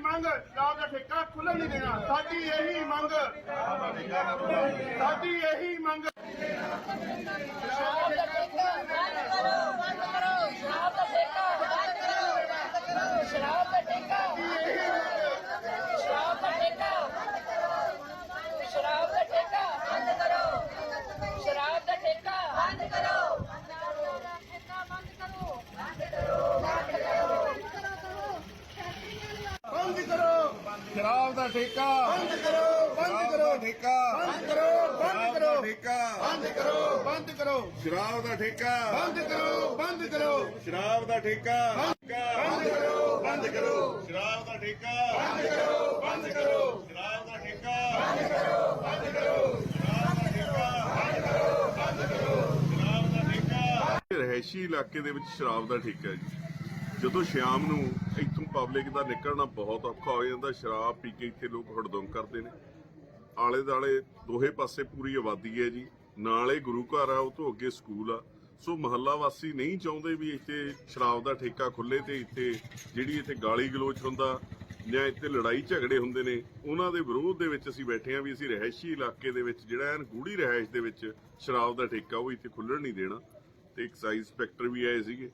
ਮੰਗ ਸ਼ਰਾਬ ਦਾ ਠੇਕਾ ਖੁੱਲ੍ਹਣ ਨਹੀਂ ਦੇਣਾ। ਸਾਡੀ ਇਹੀ ਮੰਗ। ਸਾਡੀ ਇਹੀ ਮੰਗ। ਸ਼ਰਾਬ ਦਾ ਠੇਕਾ ਬੰਦ ਕਰੋ ਬੰਦ ਕਰੋ। ਸ਼ਰਾਬ ਦਾ ਠੇਕਾ ਬੰਦ ਕਰੋ ਸ਼ਰਾਬ ਦਾ ਠੇਕਾ ਸ਼ਰਾਬ ਦਾ ਠੇਕਾ ਸ਼ਰਾਬ ਦਾ ਠੇਕਾ ਬੰਦ ਕਰੋ ਸ਼ਰਾਬ ਦਾ ਠੇਕਾ ਬੰਦ ਕਰੋ ਠੇਕਾ ਬੰਦ ਕਰੋ ਬੰਦ ਕਰੋ ਸ਼ਰਾਬ ਦਾ ਠੇਕਾ। ਬੰਦ ਕਰੋ ਬੰਦ ਕਰੋ ਠੇਕਾ। ਬੰਦ ਕਰੋ ਬੰਦ ਕਰੋ ਠੇਕਾ। ਬੰਦ ਕਰੋ ਬੰਦ ਕਰੋ। ਸ਼ਰਾਬ ਦਾ ਠੇਕਾ। ਬੰਦ ਕਰੋ ਬੰਦ ਕਰੋ। ਸ਼ਰਾਬ ਦਾ ਠੇਕਾ। ਬੰਦ ਕਰੋ ਬੰਦ ਕਰੋ ਸ਼ਰਾਬ ਦਾ ਠੇਕਾ। ਬੰਦ ਕਰੋ ਬੰਦ ਕਰੋ। ਸ਼ਰਾਬ ਦਾ ਠੇਕਾ। ਬੰਦ ਕਰੋ ਬੰਦ ਕਰੋ। ਸ਼ਰਾਬ ਦਾ ਠੇਕਾ। ਬੰਦ ਕਰੋ ਬੰਦ ਕਰੋ। ਸ਼ਰਾਬ ਦਾ ਠੇਕਾ। ਰਹਿਸ਼ੀ ਇਲਾਕੇ ਦੇ ਵਿੱਚ ਸ਼ਰਾਬ ਦਾ ਠੇਕਾ ਜੀ। ਜਦੋਂ ਸ਼ਾਮ ਨੂੰ ਇੱਥੋਂ ਪਬਲਿਕ ਦਾ ਨਿਕਲਣਾ ਬਹੁਤ ਔਖਾ ਹੋ ਜਾਂਦਾ, ਸ਼ਰਾਬ ਪੀ ਕੇ ਇੱਥੇ ਲੋਕ ਹੜਦਮ ਕਰਦੇ ਨੇ। ਆਲੇ ਦਾਲੇ ਦੋਹੇ ਪਾਸੇ ਪੂਰੀ ਆਬਾਦੀ ਹੈ ਜੀ। ਨਾਲੇ ਗੁਰੂ ਘਰ ਆ, ਉਹ ਤੋਂ ਅੱਗੇ ਸਕੂਲ ਆ। ਸੋ ਮਹੱਲਾ ਵਾਸੀ ਨਹੀਂ ਚਾਹੁੰਦੇ ਵੀ ਇੱਥੇ ਸ਼ਰਾਬ ਦਾ ਠੇਕਾ ਖੁੱਲੇ ਤੇ ਇੱਥੇ ਜਿਹੜੀ ਇੱਥੇ ਗਾਲੀ ਗਲੋਚ ਹੁੰਦਾ ਜਾਂ ਇੱਥੇ ਲੜਾਈ ਝਗੜੇ ਹੁੰਦੇ ਨੇ, ਉਹਨਾਂ ਦੇ ਵਿਰੋਧ ਦੇ ਵਿੱਚ ਅਸੀਂ ਬੈਠੇ ਆ ਵੀ ਅਸੀਂ ਰਹਿਸ਼ੀ ਇਲਾਕੇ ਦੇ ਵਿੱਚ ਜਿਹੜਾ ਐਨ ਗੂੜੀ ਰਹਿਸ਼ ਦੇ ਵਿੱਚ ਸ਼ਰਾਬ ਦਾ ਠੇਕਾ ਉਹ ਇੱਥੇ ਖੁੱਲਣ ਨਹੀਂ ਦੇਣਾ। ਤੇ ਐਕਸਾਈਜ਼ ਇੰਸਪੈਕਟਰ ਵੀ ਆਏ ਸੀਗੇ।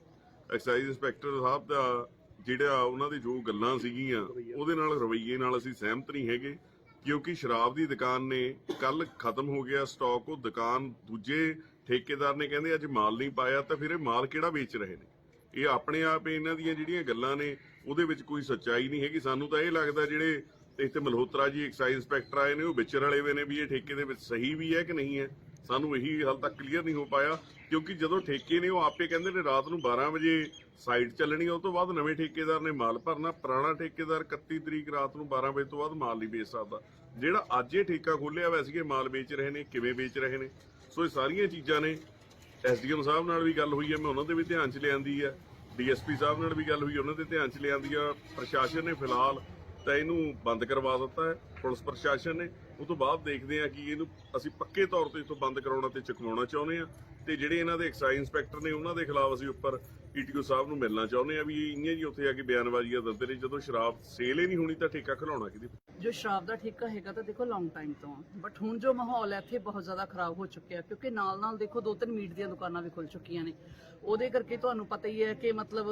ਐਕਸਾਈਜ਼ ਇੰਸਪੈਕਟਰ ਸਾਹਿਬ ਦਾ ਜਿਹੜਾ ਉਹਨਾਂ ਦੀ ਜੋ ਗੱਲਾਂ ਸੀਗੀਆਂ, ਉਹਦੇ ਨਾਲ ਰਵੱਈਏ ਨਾਲ ਅਸੀਂ ਸਹਿਮਤ ਨਹੀਂ ਹੈਗੇ, ਕਿਉਂਕਿ ਸ਼ਰਾਬ ਦੀ ਦੁਕਾਨ ਨੇ ਕੱਲ ਖਤਮ ਹੋ ਗਿਆ ਸਟਾਕ, ਉਹ ਦੁਕਾਨ ਦੂਜੇ ਠੇਕੇਦਾਰ ਨੇ ਕਹਿੰਦੇ ਅੱਜ ਮਾਲ ਨਹੀਂ ਪਾਇਆ, ਤਾਂ ਫਿਰ ਇਹ ਮਾਲ ਕਿਹੜਾ ਵੇਚ ਰਹੇ ਨੇ? ਇਹ ਆਪਣੇ ਆਪ ਇਹਨਾਂ ਦੀਆਂ ਜਿਹੜੀਆਂ ਗੱਲਾਂ ਨੇ, ਉਹਦੇ ਵਿੱਚ ਕੋਈ ਸੱਚਾਈ ਨਹੀਂ ਹੈਗੀ। ਸਾਨੂੰ ਤਾਂ ਇਹ ਲੱਗਦਾ ਜਿਹੜੇ ਇੱਥੇ ਮਲਹੋਤਰਾ ਜੀ ਐਕਸਾਈਜ਼ ਇੰਸਪੈਕਟਰ ਆਏ ਨੇ, ਉਹ ਵਿਚਰ ਵਾਲੇ ਵੇ ਨੇ ਵੀ ਇਹ ਠੇਕੇ ਦੇ ਵਿੱਚ ਸਹੀ ਵੀ ਹੈ ਕਿ ਨਹੀਂ ਹੈ। ਸਾਨੂੰ ਇਹੀ ਹਾਲ ਤੱਕ ਕਲੀਅਰ ਨਹੀਂ ਹੋ ਪਾਇਆ, ਕਿਉਂਕਿ ਜਦੋਂ ਠੇਕੇ ਨੇ ਉਹ ਆਪੇ ਕਹਿੰਦੇ ਨੇ ਰਾਤ ਨੂੰ 12 ਵਜੇ ਸਾਈਟ ਚੱਲਣੀ ਉਹ ਤੋਂ ਬਾਅਦ ਨਵੇਂ ਠੇਕੇਦਾਰ ਨੇ ਮਾਲ ਭਰਨਾ, ਪੁਰਾਣਾ ਠੇਕੇਦਾਰ 31 ਤਰੀਕ ਰਾਤ ਨੂੰ 12 ਵਜੇ ਤੋਂ ਬਾਅਦ ਮਾਲ ਨਹੀਂ ਵੇਚ ਸਕਦਾ। ਜਿਹੜਾ ਅੱਜ ਇਹ ਠੇਕਾ ਖੋਲਿਆ ਵੈਸੇ ਕਿ ਮਾਲ ਵੇਚ ਰਹੇ ਨੇ, ਕਿਵੇਂ ਵੇਚ ਰਹੇ ਨੇ? ਸੋ ਇਹ ਸਾਰੀਆਂ ਚੀਜ਼ਾਂ ਨੇ। ਐਸਡੀਐਮ ਸਾਹਿਬ ਨਾਲ ਵੀ ਗੱਲ ਹੋਈ ਹੈ, ਮੈਂ ਉਹਨਾਂ ਦੇ ਵੀ ਧਿਆਨ 'ਚ ਲਿਆਂਦੀ ਹੈ। ਡੀਐਸਪੀ ਸਾਹਿਬ ਨਾਲ ਵੀ ਗੱਲ ਹੋਈ, ਉਹਨਾਂ ਦੇ ਧਿਆਨ 'ਚ ਲਿਆਂਦੀ ਆ। ਪ੍ਰਸ਼ਾਸਨ ਨੇ ਫਿਲਹਾਲ ਤਾਂ ਇਹਨੂੰ ਬੰਦ ਕਰਵਾ ਦਿੱਤਾ ਹੈ, ਪੁਲਿਸ ਪ੍ਰਸ਼ਾਸਨ ਨੇ। ਉਹ ਤੋਂ ਬਾਅਦ ਦੇਖਦੇ ਆ ਕਿ ਇਹਨੂੰ ਅਸੀਂ ਪੱਕੇ ਤੌਰ ਤੇ ਇਥੋਂ ਬੰਦ ਕਰਾਉਣਾ ਤੇ ਚੁਕਵਾਉਣਾ ਚਾਹੁੰਦੇ ਆ ਤੇ ਜਿਹੜੇ ਇਹਨਾਂ ਦੇ ਐਕਸਾਈਜ਼ ਇੰਸਪੈਕਟਰ ਨੇ ਉਹਨਾਂ ਦੇ ਖਿਲਾਫ ਅਸੀਂ ਉੱਪਰ ਈਟੀਓ ਸਾਹਿਬ ਨੂੰ ਮਿਲਣਾ ਚਾਹੁੰਦੇ ਆ ਵੀ ਇਹ ਇੰਨੇ ਜੀ ਉੱਥੇ ਆ ਕੇ ਬਿਆਨਬਾਜ਼ੀਆਂ ਦਿੰਦੇ ਨੇ, ਜਦੋਂ ਸ਼ਰਾਬ ਸੇਲ ਹੀ ਨਹੀਂ ਹੋਣੀ ਤਾਂ ਠੇਕਾ ਖਿਲਾਉਣਾ ਕਿਹਦੀ ਜੋ ਸ਼ਰਾਬ ਦਾ ਠੇਕਾ ਹੈਗਾ ਤਾਂ ਦੇਖੋ ਲੌਂਗ ਟਾਈਮ ਤੋਂ ਬਟ ਹੁਣ ਜੋ ਮਾਹੌਲ ਹੈ, ਇੱਥੇ ਬਹੁਤ ਜ਼ਿਆਦਾ ਖਰਾਬ ਹੋ ਚੁੱਕਿਆ, ਕਿਉਂਕਿ ਨਾਲ ਨਾਲ ਦੇਖੋ ਦੋ ਤਿੰਨ ਮੀਟ ਦੀਆਂ ਦੁਕਾਨਾਂ ਵੀ ਖੁੱਲ ਚੁੱਕੀਆਂ ਨੇ। ਉਹਦੇ ਕਰਕੇ ਤੁਹਾਨੂੰ ਪਤਾ ਹੀ ਹੈ ਕਿ ਮਤਲਬ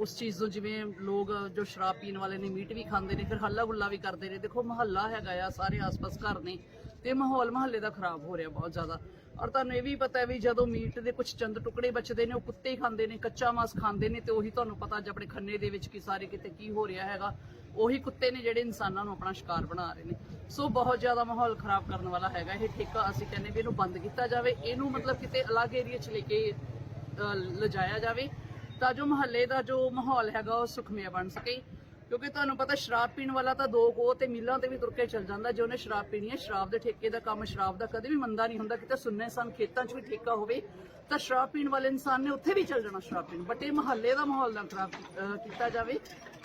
ਉਸ ਚੀਜ਼ ਤੋਂ ਜਿਵੇਂ ਲੋਕ ਜੋ ਸ਼ਰਾਬ ਪੀਣ ਵਾਲੇ ਨੇ, ਮੀਟ ਵੀ ਖਾਂਦੇ ਨੇ, ਫਿਰ ਹੱਲਾ ਗੁੱਲਾ ਵੀ ਕਰਦੇ ਨੇ। ਦੇਖੋ ਮਹੱਲਾ ਹੈਗਾ ਆ, ਸਾਰੇ ਆਸ-ਪਾਸ ਘਰ ਨੇ ਤੇ ਮਾਹੌਲ ਮਹੱਲੇ ਦਾ ਖਰਾਬ ਹੋ ਰਿਹਾ ਬਹੁਤ ਜ਼ਿਆਦਾ। ਔਰ ਤੁਹਾਨੂੰ ਇਹ ਵੀ ਪਤਾ ਹੈ ਵੀ ਜਦੋਂ ਮੀਟ ਦੇ ਕੁਝ ਚੰਦ ਟੁਕੜੇ ਬਚਦੇ ਨੇ ਉਹ ਕੁੱਤੇ ਹੀ ਖਾਂਦੇ ਨੇ ਕੱਚਾ ਮਾਸ ਖਾਂਦੇ ਨੇ ਤੇ ਉਹੀ ਤੁਹਾਨੂੰ ਪਤਾ ਅੱਜ ਆਪਣੇ ਖੰਨੇ ਦੇ ਵਿੱਚ ਕੀ ਸਾਰੇ ਕਿਤੇ ਕੀ ਹੋ ਰਿਹਾ ਹੈਗਾ। ਉਹੀ ਕੁੱਤੇ ਨੇ ਜਿਹੜੇ ਇਨਸਾਨਾਂ ਨੂੰ ਆਪਣਾ ਸ਼ਿਕਾਰ ਬਣਾ ਰਹੇ ਨੇ। ਸੋ ਬਹੁਤ ਜ਼ਿਆਦਾ ਮਾਹੌਲ ਖਰਾਬ ਕਰਨ ਵਾਲਾ ਹੈਗਾ ਇਹ ਠੇਕਾ ਅਸੀਂ ਕਹਿੰਦੇ ਵੀ ਇਹਨੂੰ ਬੰਦ ਕੀਤਾ ਜਾਵੇ ਇਹਨੂੰ ਮਤਲਬ ਕਿਤੇ ਅਲੱਗ ਏਰੀਆ 'ਚ ਲੈ ਕੇ ਅ, ਲਿਜਾਇਆ ਜਾਵੇ ਤਾਂ ਜੋ ਮਹੱਲੇ ਦਾ ਜੋ ਮਾਹੌਲ ਹੈਗਾ ਉਹ ਸੁਖਮਿਆ ਬਣ ਸਕੇ। ਕਿਉਂਕਿ ਤੁਹਾਨੂੰ ਪਤਾ ਸ਼ਰਾਬ ਪੀਣ ਵਾਲਾ ਤਾਂ ਦੋ ਗੋ ਤੇ ਮਿੱਲਾਂ ਤੇ ਵੀ ਤੁਰ ਕੇ ਚੱਲ ਜਾਂਦਾ, ਜੇ ਉਹਨੇ ਸ਼ਰਾਬ ਪੀਣੀ ਹੈ, ਸ਼ਰਾਬ ਦੇ ਠੇਕੇ ਦਾ ਕੰਮ, ਸ਼ਰਾਬ ਦਾ ਕਦੇ ਵੀ ਮੰਦਾ ਨਹੀਂ ਹੁੰਦਾ, ਕਿਤੇ ਸੁੰਨੇ ਸਨ ਖੇਤਾਂ 'ਚ ਵੀ ਠੇਕਾ ਹੋਵੇ, ਤਾਂ ਸ਼ਰਾਬ ਪੀਣ ਵਾਲੇ ਇਨਸਾਨ ਨੇ ਉੱਥੇ ਵੀ ਚੱਲ ਜਾਣਾ ਸ਼ਰਾਬ ਪੀਣ। ਬਟ ਇਹ ਮਹੱਲੇ ਦਾ ਮਾਹੌਲ ਨਾ ਖਰਾਬ ਕੀਤਾ ਜਾਵੇ।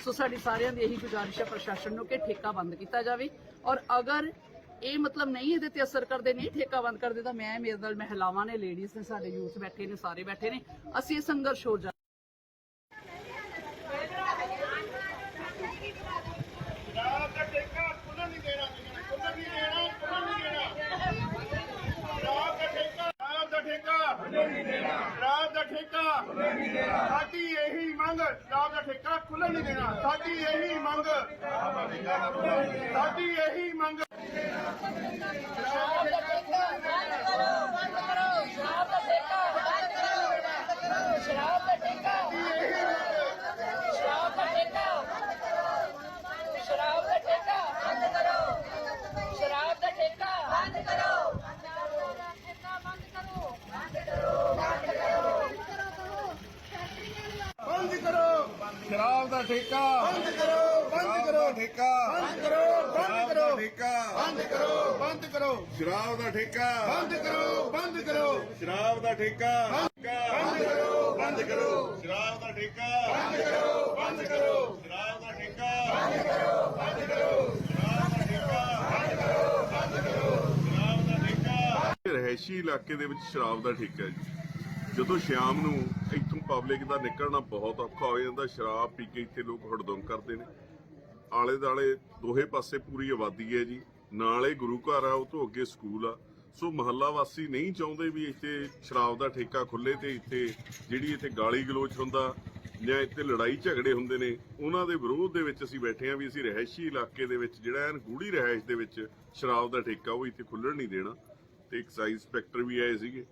ਸੋ ਸਾਡੀ ਸਾਰਿਆਂ ਦੀ ਇਹੀ ਗੁਜ਼ਾਰਿਸ਼ ਹੈ ਪ੍ਰਸ਼ਾਸਨ ਨੂੰ ਕਿ ਠੇਕਾ ਬੰਦ ਕੀਤਾ ਜਾਵੇ। ਔਰ ਅਗਰ ਇਹ ਮਤਲਬ ਨਹੀਂ ਇਹਦੇ ਤੇ ਅਸਰ ਕਰਦੇ, ਨਹੀਂ ਠੇਕਾ ਬੰਦ ਕਰਦੇ, ਤਾਂ ਮੈਂ, ਮੇਰੇ ਨਾਲ ਮਹਿਲਾਵਾਂ ਨੇ ਲੇਡੀਜ਼ ਨੇ, ਸਾਡੇ ਯੂਥ ਬੈਠੇ ਨੇ, ਸਾਰੇ ਬੈਠੇ ਨੇ, ਅਸੀਂ ਇਹ ਸੰਘਰਸ਼ ਹੋ ਜਾ ਸ਼ਰਾਬ ਦਾ ਠੇਕਾ ਖੁੱਲ੍ਹਣ ਨਹੀਂ ਦੇਣਾ ਖੁੱਲ੍ਹਣ ਨਹੀਂ ਦੇਣਾ ਖੁੱਲ੍ਹਣ ਨਹੀਂ ਦੇਣਾ ਸ਼ਰਾਬ ਦਾ ਠੇਕਾ ਸ਼ਰਾਬ ਦਾ ਠੇਕਾ ਖੁੱਲ੍ਹਣ ਨਹੀਂ ਦੇਣਾ ਸ਼ਰਾਬ ਦਾ ਠੇਕਾ ਖੁੱਲ੍ਹਣ ਨਹੀਂ ਦੇਣਾ ਸਾਡੀ ਇਹੀ ਮੰਗ ਸ਼ਰਾਬ ਦਾ ਠੇਕਾ ਖੁੱਲ੍ਹਣ ਨਹੀਂ ਦੇਣਾ। ਸਾਡੀ ਇਹੀ ਮੰਗ। ਸਾਡੀ ਇਹੀ ਮੰਗ। ਸ਼ਰਾਬ ਦਾ ਠੇਕਾ ਬੰਦ ਕਰੋ ਬੰਦ ਕਰੋ ਸ਼ਰਾਬ ਦਾ ਠੇਕਾ ਬੰਦ ਕਰੋ ਸ਼ਰਾਬ ਦਾ ਠੇਕਾ ਸ਼ਰਾਬ ਦਾ ਠੇਕਾ ਸ਼ਰਾਬ ਦਾ ਠੇਕਾ ਬੰਦ ਕਰੋ ਸ਼ਰਾਬ ਦਾ ਠੇਕਾ ਬੰਦ ਕਰੋ ਠੇਕਾ ਬੰਦ ਕਰੋ ਬੰਦ ਕਰੋ ਬੰਦ ਕਰੋ ਬੰਦ ਕਰੋ ਸ਼ਰਾਬ ਦਾ ਠੇਕਾ। ਬੰਦ ਕਰੋ ਬੰਦ ਕਰੋ। ਠੇਕਾ। ਬੰਦ ਕਰੋ ਬੰਦ ਕਰੋ। ਠੇਕਾ। ਬੰਦ ਕਰੋ ਬੰਦ ਕਰੋ। ਸ਼ਰਾਬ ਦਾ ਠੇਕਾ। ਬੰਦ ਕਰੋ ਬੰਦ ਕਰੋ। ਸ਼ਰਾਬ ਦਾ ਠੇਕਾ। ਬੰਦ ਕਰੋ ਬੰਦ ਕਰੋ। ਸ਼ਰਾਬ ਦਾ ਠੇਕਾ। ਬੰਦ ਕਰੋ ਬੰਦ ਕਰੋ। ਸ਼ਰਾਬ ਦਾ ਠੇਕਾ। ਬੰਦ ਕਰੋ ਬੰਦ ਕਰੋ। ਰਹਿਸ਼ੀ ਇਲਾਕੇ ਦੇ ਵਿੱਚ ਸ਼ਰਾਬ ਦਾ ਠੇਕਾ ਜੀ। ਜਦੋਂ ਸ਼ਾਮ ਨੂੰ ਇੱਥੋਂ ਪਬਲਿਕ ਦਾ ਨਿਕਲਣਾ ਬਹੁਤ ਔਖਾ ਹੋ ਜਾਂਦਾ, ਸ਼ਰਾਬ ਪੀ ਕੇ ਇੱਥੇ ਲੋਕ ਹੜਦਮ ਕਰਦੇ ਨੇ। ਆਲੇ ਦਾਲੇ ਦੋਹੇ ਪਾਸੇ ਪੂਰੀ ਆਬਾਦੀ ਹੈ ਜੀ। ਨਾਲੇ ਗੁਰੂ ਘਰ ਆ, ਉਹ ਤੋਂ ਅੱਗੇ ਸਕੂਲ ਆ। ਸੋ ਮਹੱਲਾ ਵਾਸੀ ਨਹੀਂ ਚਾਹੁੰਦੇ ਵੀ ਇੱਥੇ ਸ਼ਰਾਬ ਦਾ ਠੇਕਾ ਖੁੱਲੇ ਤੇ ਇੱਥੇ ਜਿਹੜੀ ਇੱਥੇ ਗਾਲੀ ਗਲੋਚ ਹੁੰਦਾ, ਜਾਂ ਇੱਥੇ ਲੜਾਈ ਝਗੜੇ ਹੁੰਦੇ ਨੇ, ਉਹਨਾਂ ਦੇ ਵਿਰੋਧ ਦੇ ਵਿੱਚ ਅਸੀਂ ਬੈਠੇ ਆਂ ਵੀ ਅਸੀਂ ਰਹਿਸ਼ੀ ਇਲਾਕੇ ਦੇ ਵਿੱਚ, ਜਿਹੜਾ ਐਨ ਗੂੜੀ ਰਹਿਸ਼ ਦੇ ਵਿੱਚ ਸ਼ਰਾਬ ਦਾ ਠੇਕਾ ਉਹ ਇੱਥੇ ਖੁੱਲਣ ਨਹੀਂ ਦੇਣਾ। ਤੇ ਐਕਸਾਈਜ਼ ਇੰਸਪੈਕਟਰ ਵੀ ਆਏ ਸੀਗੇ।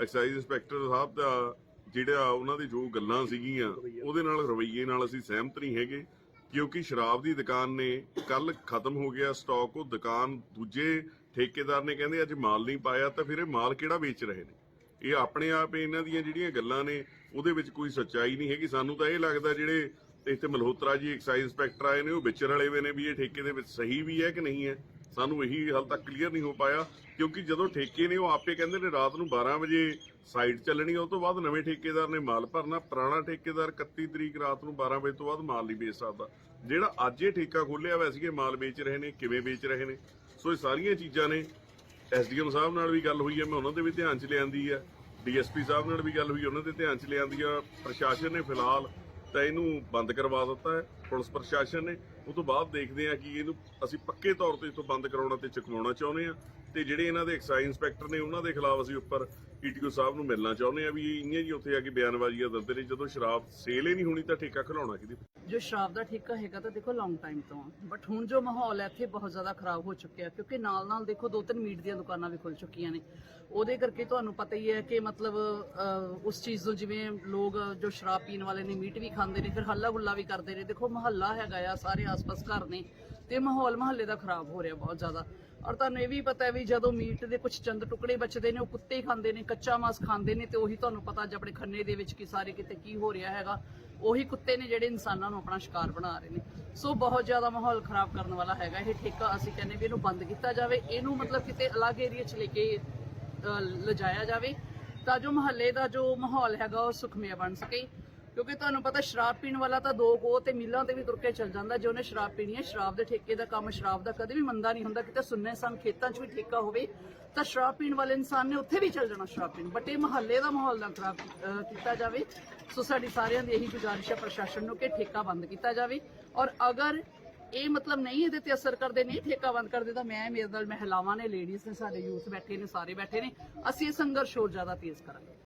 ਐਕਸਾਈਜ਼ ਇੰਸਪੈਕਟਰ ਸਾਹਿਬ ਦਾ ਜਿਹੜਾ ਉਹਨਾਂ ਦੀ ਜੋ ਗੱਲਾਂ ਸੀਗੀਆਂ, ਉਹਦੇ ਨਾਲ ਰਵੱਈਏ ਨਾਲ ਅਸੀਂ ਸਹਿਮਤ ਨਹੀਂ ਹੈਗੇ, ਕਿਉਂਕਿ ਸ਼ਰਾਬ ਦੀ ਦੁਕਾਨ ਨੇ ਕੱਲ ਖਤਮ ਹੋ ਗਿਆ ਸਟਾਕ, ਉਹ ਦੁਕਾਨ ਦੂਜੇ ਠੇਕੇਦਾਰ ਨੇ ਕਹਿੰਦੇ ਅੱਜ ਮਾਲ ਨਹੀਂ ਪਾਇਆ, ਤਾਂ ਫਿਰ ਇਹ ਮਾਲ ਕਿਹੜਾ ਵੇਚ ਰਹੇ ਨੇ? ਇਹ ਆਪਣੇ ਆਪ ਇਹਨਾਂ ਦੀਆਂ ਜਿਹੜੀਆਂ ਗੱਲਾਂ ਨੇ, ਉਹਦੇ ਵਿੱਚ ਕੋਈ ਸੱਚਾਈ ਨਹੀਂ ਹੈਗੀ। ਸਾਨੂੰ ਤਾਂ ਇਹ ਲੱਗਦਾ ਜਿਹੜੇ ਇੱਥੇ ਮਲਹੋਤਰਾ ਜੀ ਐਕਸਾਈਜ਼ ਇੰਸਪੈਕਟਰ ਆਏ ਨੇ, ਉਹ ਵਿਚਰ ਵਾਲੇ ਵੇ ਨੇ ਵੀ ਇਹ ਠੇਕੇ ਦੇ ਵਿੱਚ ਸਹੀ ਵੀ ਹੈ ਕਿ ਨਹੀਂ ਹੈ। ਸਾਨੂੰ ਇਹੀ ਹਾਲ ਤੱਕ ਕਲੀਅਰ ਨਹੀਂ ਹੋ ਪਾਇਆ, ਕਿਉਂਕਿ ਜਦੋਂ ਠੇਕੇ ਨੇ ਉਹ ਆਪੇ ਕਹਿੰਦੇ ਨੇ ਰਾਤ ਨੂੰ 12 ਵਜੇ ਸਾਈਟ ਚੱਲਣੀ ਉਹ ਤੋਂ ਬਾਅਦ ਨਵੇਂ ਠੇਕੇਦਾਰ ਨੇ ਮਾਲ ਭਰਨਾ, ਪੁਰਾਣਾ ਠੇਕੇਦਾਰ 31 ਤਰੀਕ ਰਾਤ ਨੂੰ 12 ਵਜੇ ਤੋਂ ਬਾਅਦ ਮਾਲ ਨਹੀਂ ਵੇਚ ਸਕਦਾ। ਜਿਹੜਾ ਅੱਜ ਇਹ ਠੇਕਾ ਖੋਲਿਆ ਹੋਇਆ ਸੀ ਇਹ ਮਾਲ ਵੇਚ ਰਹੇ ਨੇ, ਕਿਵੇਂ ਵੇਚ ਰਹੇ ਨੇ? ਸੋ ਇਹ ਸਾਰੀਆਂ ਚੀਜ਼ਾਂ ਨੇ, ਐਸਡੀਐਮ ਸਾਹਿਬ ਨਾਲ ਵੀ ਗੱਲ ਹੋਈ ਹੈ ਮੈਂ ਉਹਨਾਂ ਦੇ ਵੀ ਧਿਆਨ 'ਚ ਲਿਆਂਦੀ ਹੈ ਡੀਐਸਪੀ ਸਾਹਿਬ ਨਾਲ ਵੀ ਗੱਲ ਹੋਈ, ਉਹਨਾਂ ਦੇ ਧਿਆਨ 'ਚ ਲਿਆਂਦੀ ਆ, ਪ੍ਰਸ਼ਾਸਨ ਨੇ ਫਿਲਹਾਲ ਤਾਂ ਇਹਨੂੰ ਬੰਦ ਕਰਵਾ ਦਿੱਤਾ ਹੈ। ਪੁਲਿਸ ਪ੍ਰਸ਼ਾਸਨ ਨੇ, ਉਹ ਤੋਂ ਬਾਅਦ ਦੇਖਦੇ ਆ ਕਿ ਇਹਨੂੰ ਅਸੀਂ ਪੱਕੇ ਤੌਰ ਤੇ ਇਥੋਂ ਬੰਦ ਕਰਾਉਣਾ ਤੇ ਚੁਕਵਾਉਣਾ ਚਾਹੁੰਦੇ ਆ ਤੇ ਜਿਹੜੇ ਇਹਨਾਂ ਦੇ ਐਕਸਾਈਜ਼ ਇੰਸਪੈਕਟਰ ਨੇ ਉਹਨਾਂ ਦੇ ਖਿਲਾਫ ਅਸੀਂ ਉੱਪਰ ਈਟੀਓ ਸਾਹਿਬ ਨੂੰ ਮਿਲਣਾ ਚਾਹੁੰਦੇ ਆ ਵੀ ਇੰਨੇ ਜੀ ਉੱਥੇ ਆ ਕੇ ਬਿਆਨਬਾਜ਼ੀਆਂ ਦਿੰਦੇ ਨੇ, ਜਦੋਂ ਸ਼ਰਾਬ ਸੇਲ ਹੀ ਨਹੀਂ ਹੋਣੀ ਤਾਂ ਠੇਕਾ ਖਿਲਾਉਣਾ ਕਿਹਦੀ ਜੋ ਸ਼ਰਾਬ ਦਾ ਠੇਕਾ ਹੈਗਾ ਤਾਂ ਦੇਖੋ ਲੌਂਗ ਟਾਈਮ ਤੋਂ ਬਟ ਹੁਣ ਜੋ ਮਾਹੌਲ ਹੈ, ਇੱਥੇ ਬਹੁਤ ਜ਼ਿਆਦਾ ਖਰਾਬ ਹੋ ਚੁੱਕਿਆ, ਕਿਉਂਕਿ ਨਾਲ ਨਾਲ ਦੇਖੋ ਦੋ ਤਿੰਨ ਮੀਟ ਦੀਆਂ ਦੁਕਾਨਾਂ ਵੀ ਖੁੱਲ ਚੁੱਕੀਆਂ ਨੇ। ਉਹਦੇ ਕਰਕੇ ਤੁਹਾਨੂੰ ਪਤਾ ਹੀ ਹੈ ਕਿ ਮਤਲਬ ਉਸ ਚੀਜ਼ ਤੋਂ ਜਿਵੇਂ ਲੋਕ ਜੋ ਸ਼ਰਾਬ ਪੀਣ ਵਾਲੇ ਨੇ, ਮੀਟ ਵੀ ਖਾਂਦੇ ਨੇ, ਫਿਰ ਹੱਲਾ ਗੁੱਲਾ ਵੀ ਕਰਦੇ ਨੇ। ਦੇਖੋ ਮਹੱਲਾ ਹੈਗਾ ਆ ਸਾਰੇ ਆਸ-ਪਾਸ ਘਰ ਨੇ ਤੇ ਮਾਹੌਲ ਮਹੱਲੇ ਦਾ ਖਰਾਬ ਹੋ ਰਿਹਾ ਬਹੁਤ ਜ਼ਿਆਦਾ। ਔਰ ਤੁਹਾਨੂੰ ਇਹ ਵੀ ਪਤਾ ਹੈ ਵੀ ਜਦੋਂ ਮੀਟ ਦੇ ਕੁਝ ਚੰਦ ਟੁਕੜੇ ਬਚਦੇ ਨੇ ਉਹ ਕੁੱਤੇ ਖਾਂਦੇ ਨੇ ਕੱਚਾ ਮਾਸ ਖਾਂਦੇ ਨੇ ਤੇ ਉਹੀ ਤੁਹਾਨੂੰ ਪਤਾ ਅੱਜ ਆਪਣੇ ਖੰਨੇ ਦੇ ਵਿੱਚ ਕੀ ਸਾਰੇ ਕਿਤੇ ਕੀ ਹੋ ਰਿਹਾ ਹੈਗਾ ਉਹੀ ਕੁੱਤੇ ਨੇ ਜਿਹੜੇ ਇਨਸਾਨਾਂ ਨੂੰ ਆਪਣਾ ਸ਼ਿਕਾਰ ਬਣਾ ਰਹੇ ਨੇ। ਸੋ ਬਹੁਤ ਜ਼ਿਆਦਾ ਮਾਹੌਲ ਖਰਾਬ ਕਰਨ ਵਾਲਾ ਹੈਗਾ ਇਹ ਠੇਕਾ ਅਸੀਂ ਕਹਿੰਦੇ ਵੀ ਇਹਨੂੰ ਬੰਦ ਕੀਤਾ ਜਾਵੇ ਇਹਨੂੰ ਮਤਲਬ ਕਿਤੇ ਅਲੱਗ ਏਰੀਆ 'ਚ ਲੈ ਕੇ ਅ, ਲਿਜਾਇਆ ਜਾਵੇ ਤਾਂ ਜੋ ਮਹੱਲੇ ਦਾ ਜੋ ਮਾਹੌਲ ਹੈਗਾ ਉਹ ਸੁਖਮਈ ਬਣ ਸਕੇ। ਕਿਉਂਕਿ ਤੁਹਾਨੂੰ ਪਤਾ ਸ਼ਰਾਬ ਪੀਣ ਵਾਲਾ ਤਾਂ ਦੋ ਗੋ ਤੇ ਮਿੱਲਾਂ ਤੇ ਵੀ ਤੁਰ ਕੇ ਚੱਲ ਜਾਂਦਾ। ਜੇ ਉਹਨੇ ਸ਼ਰਾਬ ਪੀਣੀ ਹੈ, ਸ਼ਰਾਬ ਦੇ ਠੇਕੇ ਦਾ ਕੰਮ, ਸ਼ਰਾਬ ਦਾ ਕਦੇ ਵੀ ਮੰਦਾ ਨਹੀਂ ਹੁੰਦਾ। ਕਿਤੇ ਸੁੰਨੇ ਸਨ ਖੇਤਾਂ 'ਚ ਵੀ ਠੇਕਾ ਹੋਵੇ, ਤਾਂ ਸ਼ਰਾਬ ਪੀਣ ਵਾਲੇ ਇਨਸਾਨ ਨੇ ਉੱਥੇ ਵੀ ਚੱਲ ਜਾਣਾ ਸ਼ਰਾਬ ਪੀਣ। ਬਟ ਇਹ ਮਹੱਲੇ ਦਾ ਮਾਹੌਲ ਨਾ ਖਰਾਬ ਕੀਤਾ ਜਾਵੇ। ਸੋ ਸਾਡੀ ਸਾਰਿਆਂ ਦੀ ਇਹੀ ਗੁਜ਼ਾਰਿਸ਼ ਹੈ ਪ੍ਰਸ਼ਾਸਨ ਨੂੰ ਕਿ ਠੇਕਾ ਬੰਦ ਕੀਤਾ ਜਾਵੇ। ਔਰ ਅਗਰ ਇਹ ਮਤਲਬ ਨਹੀਂ ਇਹਦੇ ਤੇ ਅਸਰ ਕਰਦੇ, ਨਹੀਂ ਠੇਕਾ ਬੰਦ ਕਰਦੇ, ਤਾਂ ਮੈਂ, ਮੇਰੇ ਨਾਲ ਮਹਿਲਾਵਾਂ ਨੇ ਲੇਡੀਜ਼ ਨੇ, ਸਾਡੇ ਯੂਥ ਬੈਠੇ ਨੇ, ਸਾਰੇ ਬੈਠੇ ਨੇ। ਅਸੀਂ ਇਹ ਸੰਘਰਸ਼ ਹੋਰ ਜ਼ਿਆਦਾ ਤੇਜ਼ ਕਰਾਂਗੇ।